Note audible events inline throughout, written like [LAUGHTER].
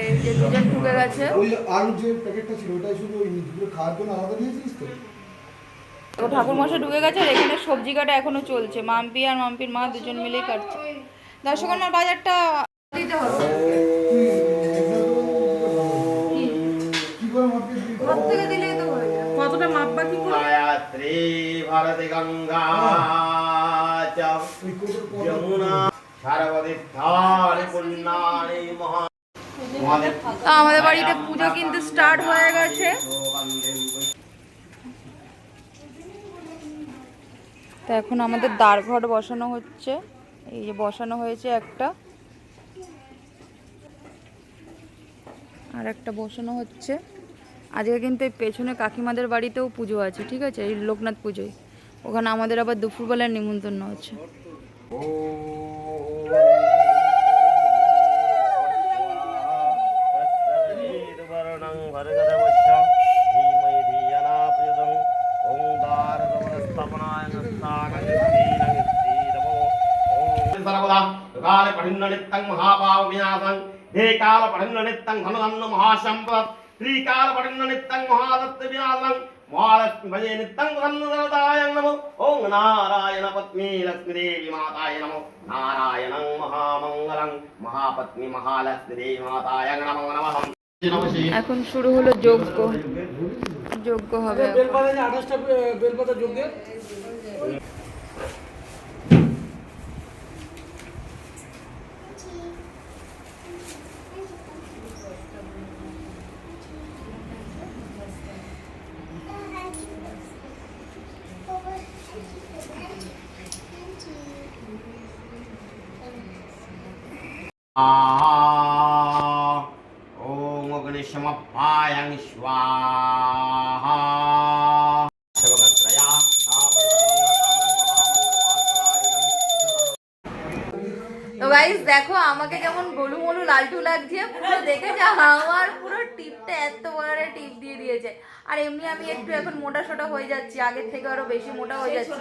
এই যে দুজন ঢুকে গেছে। ওই আলুর যে প্যাকেটটা ছিল ওটাই শুধু ওই দুপুরে খাওয়ার জন্য আলাদা দিয়েছিস তো? ঠাকুর মশাই ঢুকে গেছে আর এখানে সবজি কাটা এখনও চলছে। মাম্পি আর মাম্পির মা দুজন মিলেই কাটছে। দর্শক আমার বাজারটা দিতে হবে। কতটা মাপবা কি করে? গায়ত্রী গঙ্গা যমুনা তো আমাদের বাড়িতে পুজো কিন্তু স্টার্ট হয়ে গেছে তো এখন আমাদের দ্বার ঘট বসানো হচ্ছে এই যে বসানো হয়েছে একটা আর একটা বসানো হচ্ছে আজকে কিন্তু এই পেছনে কাকিমাদের বাড়িতেও পুজো আছে ঠিক আছে এই লোকনাথ পুজোয় ওখানে আমাদের আবার দুপুরবেলার নিমন্ত্রণ হচ্ছে శరణం వరగదవశ్యం ధీమై ధియనా ప్రియదం ఓం దారదమస్తపనాయ నమో ఓం సర్వదా కాల పఠిన్ననిత్తం మహాపావ వినాశం ఏ కాల పఠిన్ననిత్తం ఘనదన్న మహాశంపత్ త్రీకాల పఠిన్ననిత్తం మహాదత్త వినాశం మహాలక్ష్మీ నిత్తం సన్నదాయ నమో ఓం నారాయణ మాతాయ నమో నారాయణం এখন শুরু হলো যজ্ঞ যজ্ঞ হবে। বেলপাতা যে গাইস দেখো আমাকে কেমন গোলু মোলু লালটু লাগছে পুরো দেখে যা আমার পুরো টিপটা এত বড় টিপ দিয়ে দিয়েছে। আর এমনি আমি একটু এখন মোটা সোটা হয়ে যাচ্ছি আগের থেকে আরও বেশি মোটা হয়ে যাচ্ছি।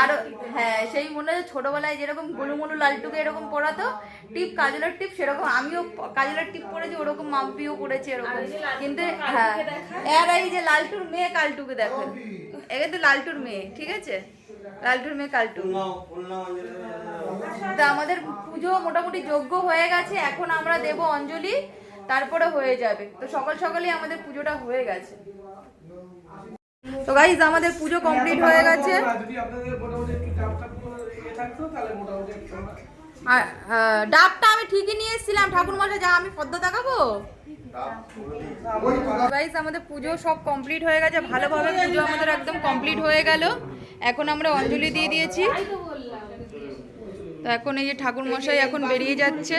আর হ্যাঁ সেই মনে হয় ছোটবেলায় যেরকম গোলু মোলু লালটুকে এরকম পড়াতো টিপ কাজলের টিপ সেরকম আমিও কাজলের টিপ পড়েছি ওরকম মাম্পিও পড়েছে এরকম। কিন্তু হ্যাঁ আর এই যে লালটুর মেয়ে কালটুকে দেখো এ তো লালটুর মেয়ে ঠিক আছে? লালটুর মেয়ে কালটু। তা আমাদের পুজো মোটামুটি যোগ্য হয়ে গেছে এখন আমরা দেব অঞ্জলি তারপরে হয়ে যাবে। তো সকাল সকালেই আমাদের পুজোটা হয়ে গেছে। তো গাইজ আমাদের পুজো কমপ্লিট হয়ে গেছে। ইয়ে থাকতো তাহলে মোটামুটি একটু আমরা আর আহ, ডাবটা আমি ঠিকই নিয়ে এসেছিলাম। ঠাকুর মশাই যা আমি পদ্ম দেখাবো? গাইজ আমাদের পুজো সব কমপ্লিট হয়ে গেছে। ভালোভাবে পুজো আমাদের একদম কমপ্লিট হয়ে গেল। এখন আমরা অঞ্জলি দিয়ে দিয়েছি। তো এখন এই যে ঠাকুর মশাই এখন বেরিয়ে যাচ্ছে।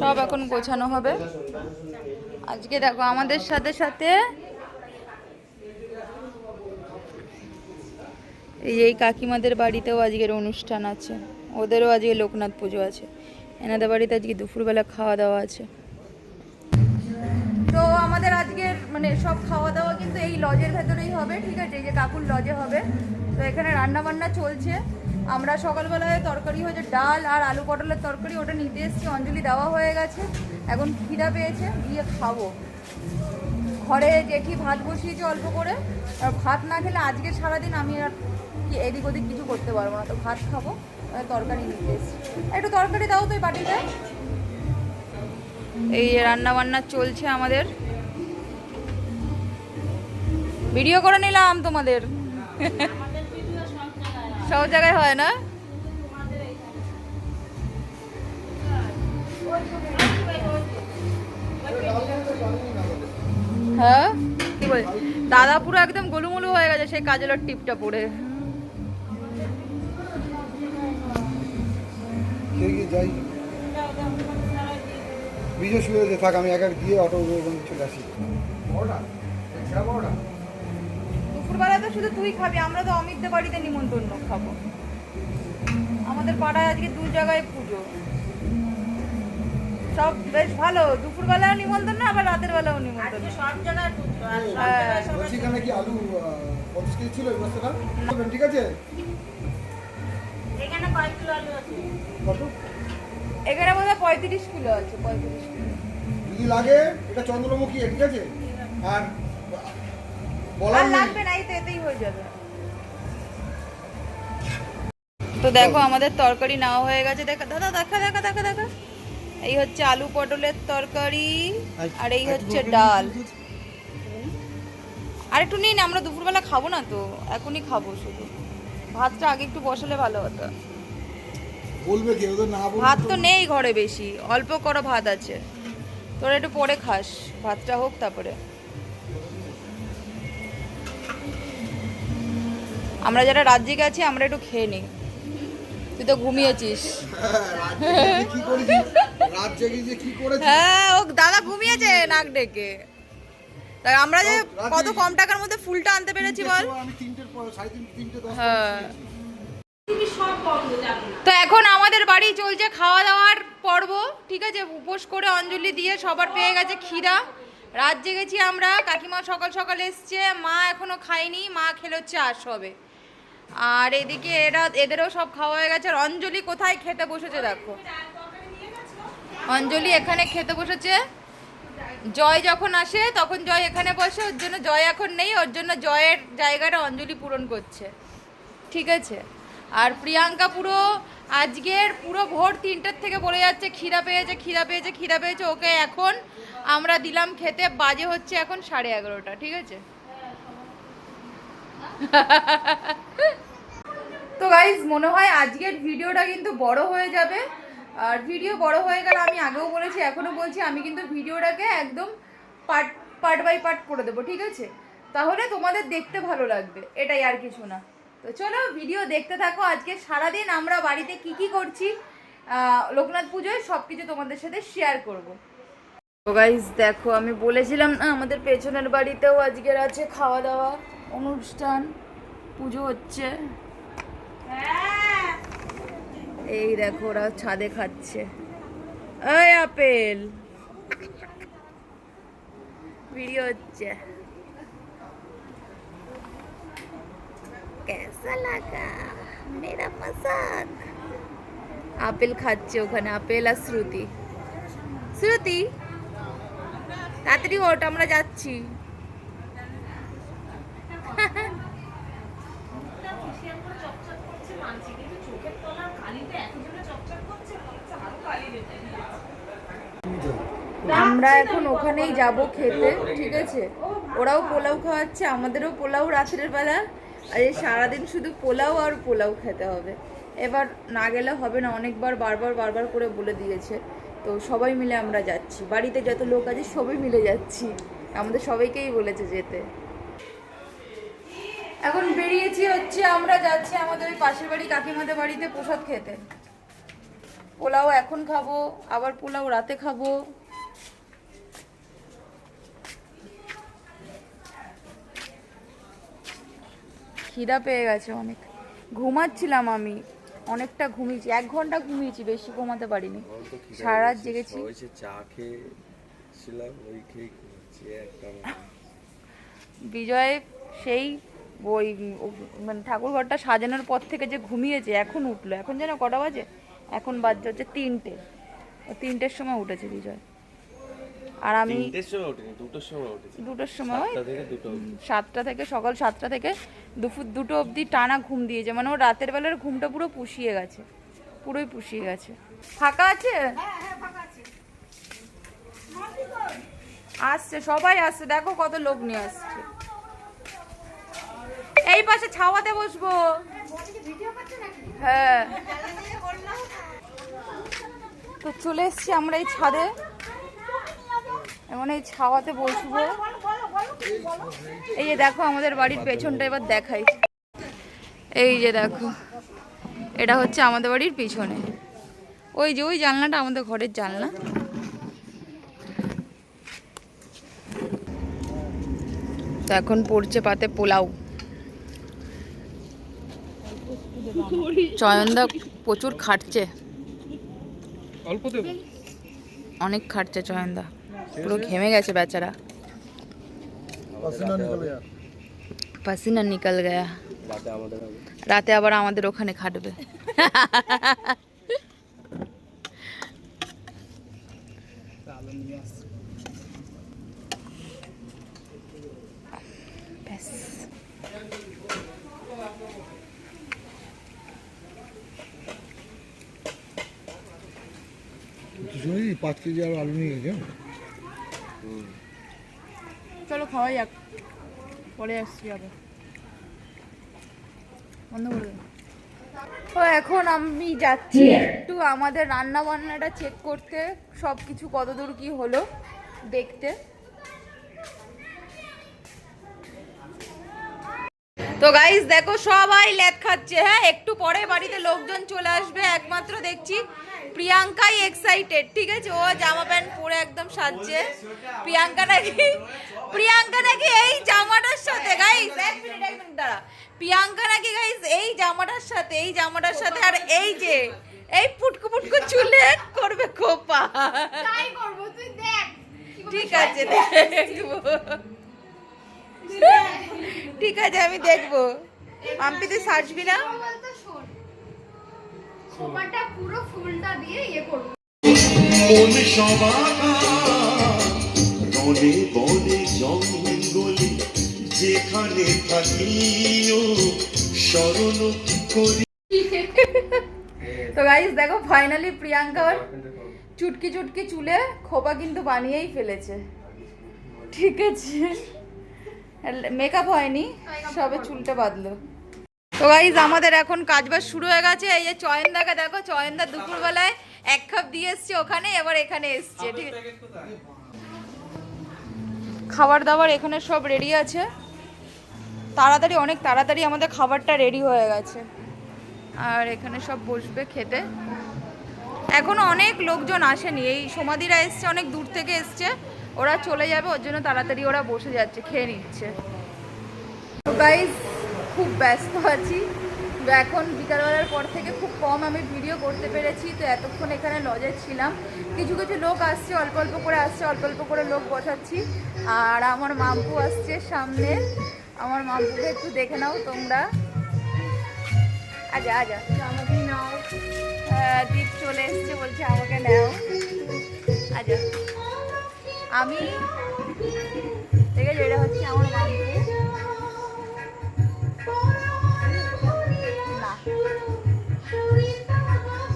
সব এখন গোছানো হবে। আজকে দেখো আমাদের সাথে সাথে এই এই কাকিমাদের বাড়িতেও আজকের অনুষ্ঠান আছে। ওদেরও আজকে লোকনাথ পুজো আছে। এনাদের বাড়িতে আজকে দুপুরবেলা খাওয়া দাওয়া আছে। আমাদের আজকের মানে সব খাওয়া দাওয়া কিন্তু এই লজের ভেতরেই হবে, ঠিক আছে? এই যে কাকুর লজে হবে। তো এখানে রান্না বান্না চলছে। আমরা সকালবেলায় তরকারি হয়েছে ডাল আর আলু পটলের তরকারি, ওটা নিতে এসেছি, অঞ্জলি দেওয়া হয়ে গেছে। এখন খিদা পেয়েছে, গিয়ে খাব। ঘরে জেঠি ভাত বসিয়েছে অল্প করে। আর ভাত না খেলে আজকে সারাদিন আমি আর কি এদিক ওদিক কিছু করতে পারব না। তো ভাত খাব তরকারি নিতে এসেছি। একটু তরকারি দাও তো এই বাটিতে। এই রান্না বান্না চলছে আমাদের। ভিডিও করে নিলাম তোমাদের। সব জায়গায় হয় না? হ্যাঁ? কি বল? দাদা পুরো একদম গোলুমুলু হয়ে গেছে সেই কাজলের টিপটা পরে। বিজয় শুয়ে থাক, আমি এক এক দিয়ে অটো চলে আসি। দুপুরবেলা তো শুধু তুই খাবি আমরা তো অমিতদের বাড়িতে নিমন্ত্রণ খাব। আমাদের পাড়ায় আজকে দু জায়গায় পুজো। সব বেশ ভালো দুপুরবেলাও নিমন্ত্রণ না আবার রাতের বেলাও নিমন্ত্রণ। হ্যাঁ। বলছি এখানে কি আলু আহ, কেজি ছিল ঠিক আছে? এখানে কয় কিলো আলু আছে। কত? এখানে বোধহয় পঁয়ত্রিশ কিলো আছে পঁয়ত্রিশ কিলো। যদি লাগে? এটা চন্দ্রমুখী ঠিক আছে? আর আর লাগবে না এই তো এতেই হয়ে যাবে। তো দেখো আমাদের তরকারি নেওয়া হয়ে গেছে। দেখা দাদা দেখা দেখা দেখা দেখা। এই হচ্ছে আলু পটলের তরকারি আর এই হচ্ছে ডাল। আর একটু নিন আমরা দুপুরবেলা খাব না তো। এখনই খাব শুধু। ভাতটা আগে একটু বসালে ভালো হতো। বলবে কি ওদের না ভাত তো নেই ঘরে বেশি। অল্প করো ভাত আছে। তোরা একটু পরে খাস। ভাতটা হোক তারপরে। আমরা যারা রাজ্যে গেছি আমরা একটু খেয়ে নিই। তুই তো ঘুমিয়েছিস। হ্যাঁ, হ্যাঁ ও দাদা ঘুমিয়েছে নাক ডেকে। তাই আমরা যে কত কম টাকার মধ্যে ফুলটা আনতে পেরেছি বল? হ্যাঁ। তো এখন আমাদের বাড়ি চলছে খাওয়া দাওয়ার পর্ব ঠিক আছে? উপোস করে অঞ্জলি দিয়ে সবার পেয়ে গেছে খিদা। রাত জেগেছি আমরা কাকিমা সকাল সকাল এসছে মা এখনও খায়নি মা খেলে হচ্ছে আস হবে আর এদিকে এরা, এদেরও সব খাওয়া হয়ে গেছে। আর অঞ্জলি কোথায় খেতে বসেছে দেখো? অঞ্জলি এখানে খেতে বসেছে। জয় যখন আসে, তখন জয় এখানে বসে। ওর জন্য জয় এখন নেই, ওর জন্য জয়ের জায়গাটা অঞ্জলি পূরণ করছে। ঠিক আছে? আর প্রিয়াঙ্কা পুরো আজকের পুরো ভোর তিনটার থেকে বলে যাচ্ছে, খিদা পেয়েছে খিদা পেয়েছে খিদা পেয়েছে, ওকে এখন আমরা দিলাম খেতে। বাজে হচ্ছে এখন সাড়ে এগারোটা, ঠিক আছে? তো গাইজ মনে হয় আজকের ভিডিওটা কিন্তু বড় হয়ে যাবে। আর ভিডিও বড় হয়ে গেলে আমি আগেও বলেছি, এখনও বলছি, আমি কিন্তু ভিডিওটাকে একদম পার্ট পার্ট বাই পার্ট করে দেবো, ঠিক আছে? তাহলে তোমাদের দেখতে ভালো লাগবে, এটাই আর কিছু না। তো চলো ভিডিও দেখতে থাকো, আজকে সারাদিন আমরা বাড়িতে কি কি করছি লোকনাথ পুজোয় সব কিছু তোমাদের সাথে শেয়ার করব। তো গাইজ দেখো, আমি বলেছিলাম না, আমাদের পেছনের বাড়িতেও আজকের আছে খাওয়া দাওয়া। অনুষ্ঠান পুজো হচ্ছে এই দেখো ওরা ছাদে খাচ্ছে এই আপেল ভিডিও হচ্ছে कैसा लगा मेरा मजाक আপেল খাচ্ছে ওখানে আপেল আর শ্রুতি শ্রুতি তাড়াতাড়ি ওঠ আমরা যাচ্ছি আমরা এখন ওখানেই যাব খেতে, ঠিক আছে? ওরাও পোলাও খাওয়াচ্ছে, আমাদেরও পোলাও রাত্রের বেলা। আর এই সারাদিন শুধু পোলাও আর পোলাও খেতে হবে। এবার না গেলে হবে না, অনেকবার, বারবার বারবার করে বলে দিয়েছে। তো সবাই মিলে আমরা যাচ্ছি। বাড়িতে যত লোক আছে, সবাই মিলে যাচ্ছি। আমাদের সবাইকেই বলেছে যেতে। এখন বেরিয়েছি হচ্ছে, আমরা যাচ্ছি আমাদের ওই পাশের বাড়ি কাকিমাদের বাড়িতে প্রসাদ খেতে। পোলাও এখন খাব, আবার পোলাও রাতে খাব। খিদা পেয়ে গেছে অনেক। ঘুমাচ্ছিলাম আমি। অনেকটা ঘুমিয়েছি। এক ঘণ্টা ঘুমিয়েছি বেশি ঘুমাতে পারিনি। সারা রাত জেগেছি। চা খেয়েছিলাম ওই বিজয় সেই ওই মানে ঠাকুরঘরটা সাজানোর পর থেকে যে ঘুমিয়েছে এখন উঠল। এখন যেন কটা বাজে? এখন বাজছে হচ্ছে তিনটে। তিনটের সময় উঠেছে বিজয়। আর আমি দুটোর সময় দুটোর সময় ওই সাতটা থেকে দুটো সাতটা থেকে সকাল সাতটা থেকে দুপুর দুটো অবধি টানা ঘুম দিয়েছে। মানে ও রাতের বেলার ঘুমটা পুরো পুষিয়ে গেছে। পুরোই পুষিয়ে গেছে। ফাঁকা আছে? আসছে সবাই আসছে। দেখো কত লোক নিয়ে আসছে। এই পাশে ছাওয়াতে বসবো। হ্যাঁ। তো চলে এসছি আমরা এই ছাদে। এখন এই ছাওয়াতে বসবো। এই যে দেখো আমাদের বাড়ির পেছনটা এবার দেখাই। এই যে দেখো এটা হচ্ছে আমাদের বাড়ির পিছনে। ওই যে ওই জানলাটা আমাদের ঘরের জানলা। তো এখন পড়ছে পাতে পোলাও। চয়নদা প্রচুর খাটছে। অল্প অনেক খাটছে চয়নদা। পুরো ঘেমে গেছে বেচারা পাসিনা নিকল গয়া রাতে আবার আমাদের ওখানে খাটবে পাঁচ কেজি আর আলু নিয়ে গেছে চলো খাওয়া যাক। পরে আসছি আবার। বন্ধ করে। তো এখন আমি যাচ্ছি একটু আমাদের রান্না বান্নাটা চেক করতে সব কিছু কতদূর কি হলো দেখতে। তো গাইস দেখো সবাই ল্যাদ খাচ্ছে হ্যাঁ? একটু পরে বাড়িতে লোকজন চলে আসবে একমাত্র দেখছি প্রিয়াঙ্কাই এক্সাইটেড ঠিক আছে? ও জামা প্যান্ট পরে একদম সাজছে। প্রিয়াঙ্কা নাকি প্রিয়াঙ্কা নাকি এই জামাটার সাথে গাইস এক মিনিট এক মিনিট দাঁড়া। প্রিয়াঙ্কা নাকি গাইস এই জামাটার সাথে এই জামাটার সাথে আর এই যে এই পুটকু পুটকু চুলে করবে খোপা। তাই করব তুই দেখ। ঠিক আছে দেখব। ঠিক আছে আমি দেখব। আম্পি তুই সাজবি না? খোপাটা পুরো ফুলটা দিয়ে ইয়ে করব। কোন সমাধা বনে বনে জঙ্গলে যেখানে থাকিও করি। তো গাইস দেখো ফাইনালি প্রিয়াঙ্কার চুটকি চুটকি চুলে খোপা কিন্তু বানিয়েই ফেলেছে। ঠিক আছে। মেকআপ হয়নি সবে চুলটা বাঁধলো। তো গাইজ আমাদের এখন কাজবাজ শুরু হয়ে গেছে। এই যে চয়নদাকে দেখো, চয়নদা দুপুরবেলায় এক কাপ দিয়ে এসছে ওখানে, এবার এখানে এসছে, ঠিক খাবার দাবার এখানে সব রেডি আছে। তাড়াতাড়ি, অনেক তাড়াতাড়ি আমাদের খাবারটা রেডি হয়ে গেছে। আর এখানে সব বসবে খেতে। এখনও অনেক লোকজন আসেনি। এই সমাধিরা এসছে, অনেক দূর থেকে এসছে। ওরা চলে যাবে, ওর জন্য তাড়াতাড়ি ওরা বসে যাচ্ছে, খেয়ে নিচ্ছে। গাইজ খুব ব্যস্ত আছি। তো এখন বিকালবেলার পর থেকে খুব কম আমি ভিডিও করতে পেরেছি তো এতক্ষণ এখানে লজে ছিলাম। কিছু কিছু লোক আসছে অল্প অল্প করে আসছে অল্প অল্প করে লোক বসাচ্ছি। আর আমার মাম্পু আসছে সামনে। আমার মাম্পুকে একটু দেখে নাও তোমরা। আজা আজা আমাকে নাও। দীপ চলে এসছে বলছে আমাকে নাও। আজা আমি দেখেছ এটা হচ্ছে আমার মাম্পু।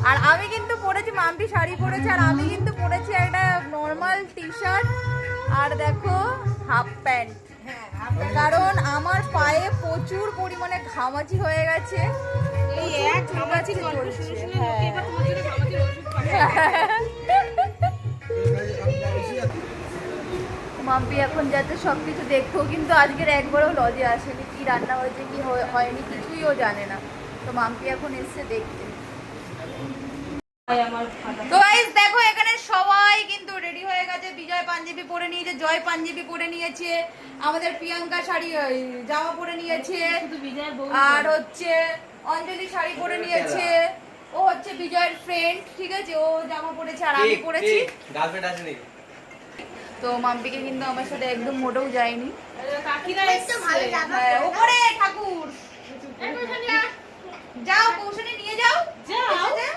আর আমি কিন্তু পরেছি মাম্পি শাড়ি পরেছে আর আমি কিন্তু পরেছি একটা নর্মাল টি শার্ট আর দেখো হাফ প্যান্ট কারণ আমার পায়ে প্রচুর পরিমাণে ঘামাচি হয়ে গেছে। [LAUGHS] মাম্পি এখন যাতে সব কিছু দেখতো কিন্তু আজকের একবারও লজে আসেনি কি রান্না হয়েছে কি হয়নি কিছুই ও জানে না। তো মাম্পি এখন এসছে দেখতে। তো গাইস দেখো এখানে সবাই কিন্তু রেডি হয়ে গেছে। বিজয় পাঞ্জাবি পরে নিয়েছে জয় পাঞ্জাবি পরে নিয়েছে। আমাদের প্রিয়াঙ্কা শাড়ি জামা পরে নিয়েছে। আর হচ্ছে অঞ্জলি শাড়ি পরে নিয়েছে। ও হচ্ছে বিজয়ের ফ্রেন্ড ঠিক আছে? ও জামা পরেছে আর আমি পরেছি। গার্লফ্রেন্ড আছে নাকি তো মাম্পিকে কিন্তু আমার সাথে একদম মোটেও যায়নি। একটু ভালো জামা হ্যাঁ, ওপরে ঠাকুর। যাও কৌশলে নিয়ে যাও। এসেছে?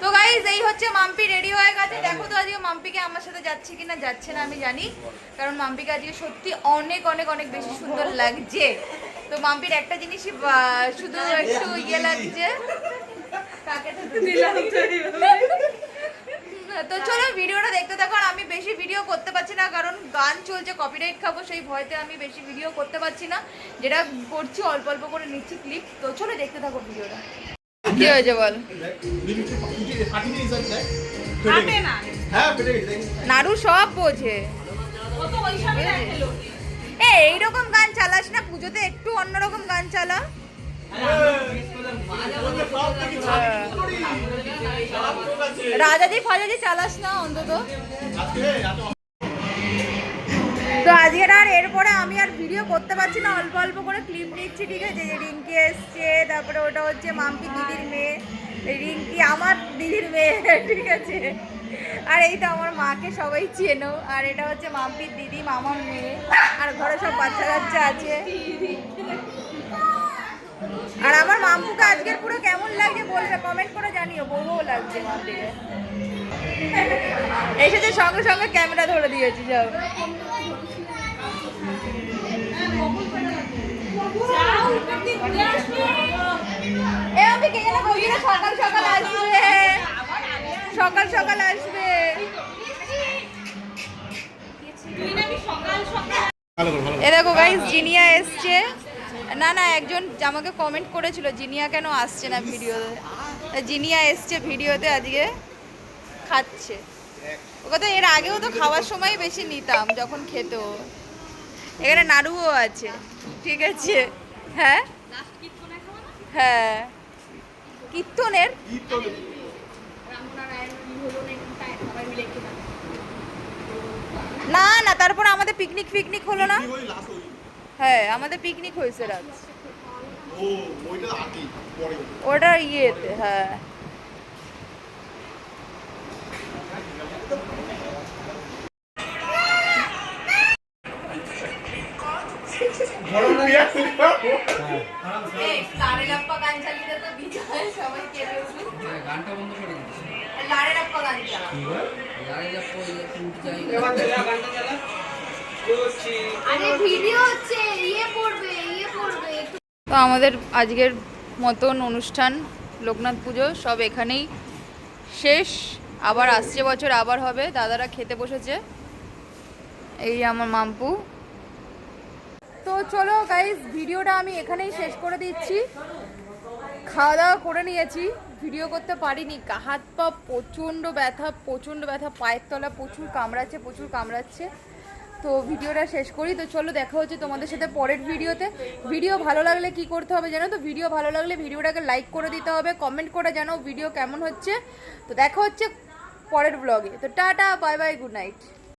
তো গাইজ এই হচ্ছে মাম্পি রেডি হয়ে গেছে। দেখো তো আজকে মাম্পিকে আমার সাথে যাচ্ছে কিনা, যাচ্ছে না, আমি জানি। কারণ মাম্পিকে আজকে সত্যি অনেক অনেক অনেক বেশি সুন্দর লাগছে। তো মাম্পির একটা জিনিসই শুধু একটু ইয়ে লাগছে। কাকে দিলাম। তো চলো ভিডিওটা দেখতে থাকো আর আমি বেশি ভিডিও করতে পারছি না কারণ গান চলছে কপিরাইট খাব সেই ভয়তে আমি বেশি ভিডিও করতে পারছি না যেটা করছি অল্প অল্প করে নিচ্ছি ক্লিপ তো চলো দেখতে থাকো ভিডিওটা। কি হয়েছে বল? হ্যাঁ নাড়ু সব বোঝে। এ এইরকম গান চালাস না পুজোতে একটু অন্যরকম গান চালা। রাজাজি ফাজাজি চালাস না অন্তত। তো আজকের আর এরপরে আমি আর ভিডিও করতে পারছি না, অল্প অল্প করে ক্লিপ নিচ্ছি, ঠিক আছে? যে রিঙ্কি এসছে, তারপরে ওটা হচ্ছে মাম্পি দিদির মেয়ে। রিঙ্কি আমার দিদির মেয়ে, [LAUGHS] ঠিক আছে? আর এই তো আমার মাকে সবাই চেনো, আর এটা হচ্ছে মাম্পির দিদি, মামার মেয়ে। আর ঘরে সব বাচ্চা কাচ্চা আছে। আর আজকের পুরো কেমন লাগছে বলবে? কমেন্ট করে জানিও বউ লাগছে মাম্পিকে এসেছে সঙ্গে সঙ্গে ক্যামেরা ধরে দিয়েছি যাও। সকাল সকাল আসবে। সকাল সকাল আসবে। এ দেখো গাইস জিনিয়া এসছে। না না, একজন আমাকে কমেন্ট করেছিল, জিনিয়া কেন আসছে না ভিডিওতে জিনিয়া এসছে ভিডিওতে আজকে খাচ্ছে। ওকে তো এর আগেও তো খাওয়ার সময় বেশি নিতাম, যখন খেত এখানে নাড়ুও আছে, ঠিক আছে? হ্যাঁ? হ্যাঁ। কীর্তনের? না না, তারপর আমাদের পিকনিক ফিকনিক হলো না? হ্যাঁ আমাদের পিকনিক হয়েছে রাত। ওটা ইয়েতে হ্যাঁ। গানটা বন্ধ করে দিচ্ছি এবার চালা, গানটা চালা। আরে ভিডিও হচ্ছে ইয়ে পড়বে ইয়ে পড়বে তো আমাদের আজকের মতন অনুষ্ঠান, লোকনাথ পুজো সব এখানেই শেষ। আবার আসছে বছর, আবার হবে। দাদারা খেতে বসেছে। এই আমার মাম্পু। তো চলো গাইজ ভিডিওটা আমি এখানেই শেষ করে দিচ্ছি। খাওয়া দাওয়া করে নিয়েছি। ভিডিও করতে পারিনি। হাত পা প্রচণ্ড ব্যথা প্রচণ্ড ব্যথা। পায়ের তলা প্রচুর কামড়াচ্ছে প্রচুর কামড়াচ্ছে। তো ভিডিওটা শেষ করি। তো চলো দেখা হচ্ছে তোমাদের সাথে পরের ভিডিওতে। ভিডিও ভালো লাগলে কি করতে হবে জানো তো? ভিডিও ভালো লাগলে ভিডিওটাকে লাইক করে দিতে হবে কমেন্ট করে জানো ভিডিও কেমন হচ্ছে। তো দেখা হচ্ছে পরের ব্লগে তো tata bye bye good night